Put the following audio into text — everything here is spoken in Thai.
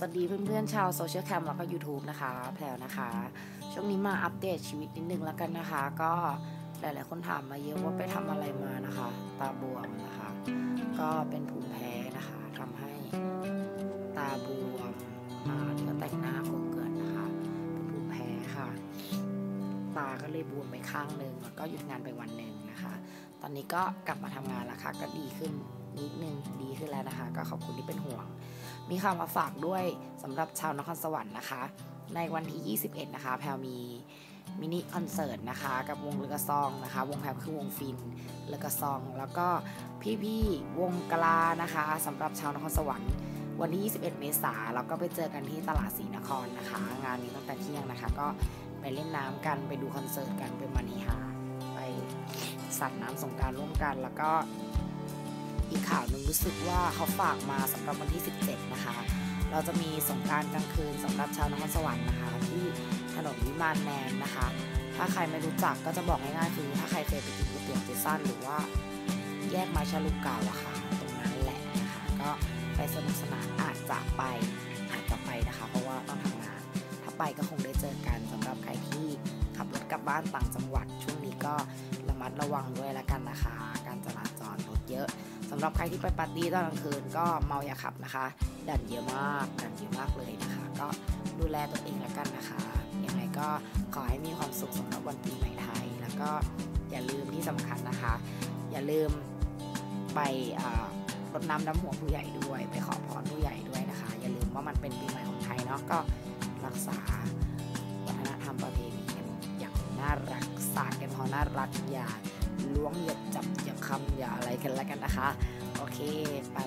สวัสดีเพื่อนๆชาวโซเชียลแคมแล้วก็ YouTube นะคะ แพลวนะคะ ช่วงนี้มาอัปเดตชีวิตนิดนึงแล้วกันนะคะ ก็หลายๆคนถามมาเยอะว่าไปทำอะไรมานะคะ ตาบวมนะคะ ก็เป็นภูมิแพ้นะคะทำให้ตาบวมอ่าเนื้อแต่งหน้าโกเกินนะคะ เป็นภูมิแพ้ค่ะ ตาก็เลยบวมไปข้างหนึ่งแล้วก็หยุดงานไปวันหนึ่งนะคะ ตอนนี้ก็กลับมาทำงานแล้วค่ะ ก็ดีขึ้นนิดนึงดีขึ้นแล้วนะคะ ก็ขอบคุณที่เป็นห่วง มีข่าวมาฝากด้วยสำหรับชาวนครสวรรค์นะคะ ในวันที่ 21 นะคะ แพลมีมินิคอนเสิร์ตนะคะ กับวงเลอกซองนะคะ วงแพลคือวงฟินเลอกซอง แล้วก็พี่ๆวงกลานะคะสำหรับชาวนครสวรรค์วันที่ 21 เมษายนเราก็ไปเจอกันที่ตลาดศรีนครนะคะ งานนี้ตั้งแต่เที่ยงนะคะ ก็ไปเล่นน้ำกันไปดูคอนเสิร์ตกันไปมานีฮาไป สัตว์น้ำสงการร่วมกัน แล้วก็อีกข่าวหนึ่งรู้สึกว่าเขาฝากมาสำหรับวันที่ 17 นะคะ เราจะมีสงการกลางคืนสำหรับชาวนครสวรรค์นะคะ ที่ถนนวิมานแมนนะคะ ถ้าใครไม่รู้จักก็จะบอกง่ายๆคือถ้าใครเคยไปกินก๋วยเตี๋ยวเจสันหรือว่าแยกมาชาลูกเก่าอะค่ะ ตรงนั้นแหละนะคะ ก็ไปสนุกสนานอาจจะไปอาจจะไปนะคะ เพราะว่าต้องทำงาน ถ้าไปก็คงได้เจอกันสำหรับใครที่ขับรถกลับบ้านต่างจังหวัดช่วงนี้ก็ มัดระวังด้วยละกันนะคะ การจราจรรถเยอะสำหรับใครที่ไปปาร์ตี้ตอนกลางคืนก็เมาอย่าขับนะคะ ดันเยอะมากดันเยอะมากเลยนะคะ ก็ดูแลตัวเองล้วกันนะคะยังไงก็ขอให้มีความสุขสำหรับวันปีใหม่ไทย แล้วก็อย่าลืมที่สำคัญนะคะ อย่าลืมไปอ่ารดน้ำดำหัวผู้ใหญ่ด้วย ไปขอพรผู้ใหญ่ด้วยนะคะ อย่าลืมว่ามันเป็นปีใหม่ของไทยเนาะก็รักษา น่ารักอย่าล้วงอย่าจับอย่าคำอย่าอะไรกันแล้วกันนะคะ โอเค ไป